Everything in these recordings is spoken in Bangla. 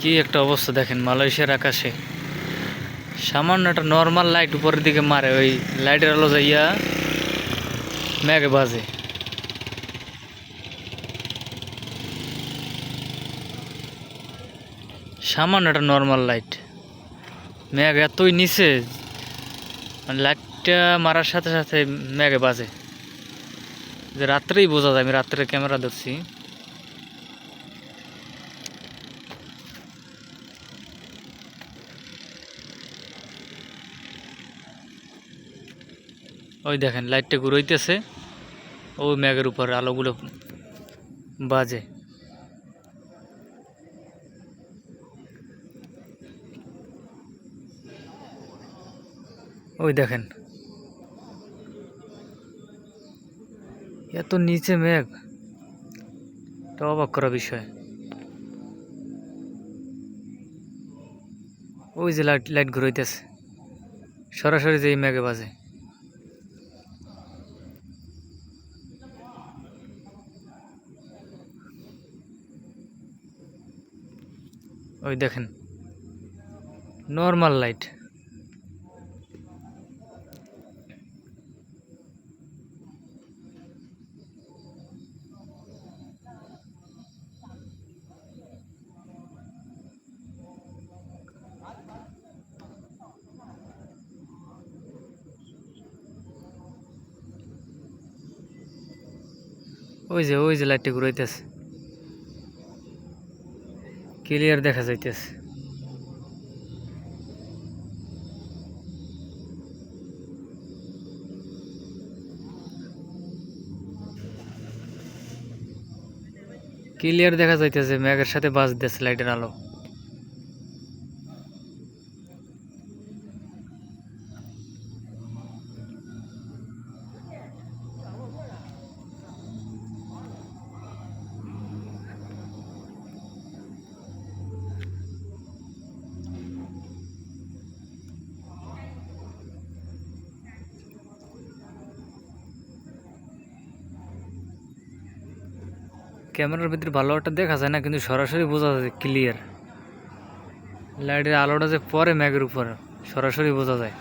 কি একটা অবস্থা দেখেন মালয়েশিয়ার আকাশে। সামান্য একটা নর্মাল লাইট উপরের দিকে মারে, ওই লাইটের আলো যাইয়া মেঘে বাজে। সামান্য একটা নর্মাল লাইট মেঘ এতই নিচে মানে লাইটটা মারার সাথে সাথে মেঘে বাজে। যে রাত্রেই বোঝা যায়, আমি রাত্রে ক্যামেরা ধরছি। ওই দেখেন, লাইটটা ঘুরইতেছে। ওই মেঘের উপর আলোগুলো বাজে। ওই দেখেন। এত নিচে মেঘ। এটা অবাক করা বিষয়। ওই যে লাইট লাইট ঘুরাইতেছে। সরাসরি যে এই মেঘে বাজে। ওই দেখেন নর্মাল লাইট ওই যে ওই যে লাইটটা ঘুরাইতেছে। ক্লিয়ার দেখা যাইতেছে। ক্লিয়ার দেখা যাইতেছে মেঘের সাথে বাজ দিয়েছে লাইটের আলো। ক্যামেরার ভিতরে ভালো একটা দেখা যায় না, কিন্তু সরাসরি বোঝা যায় ক্লিয়ার লাইটের আলোটা যে পরে ম্যাগের উপরে, সরাসরি বোঝা যায়।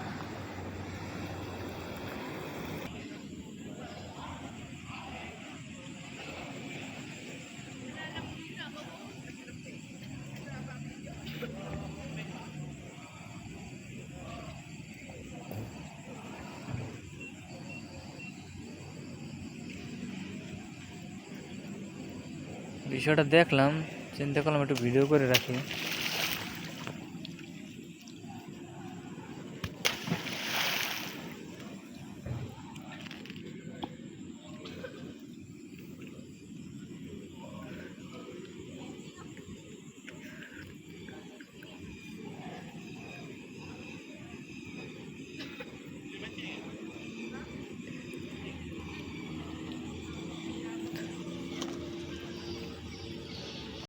বিষয়টা দেখলাম চিন্তা করলাম একটু ভিডিও করে রাখি।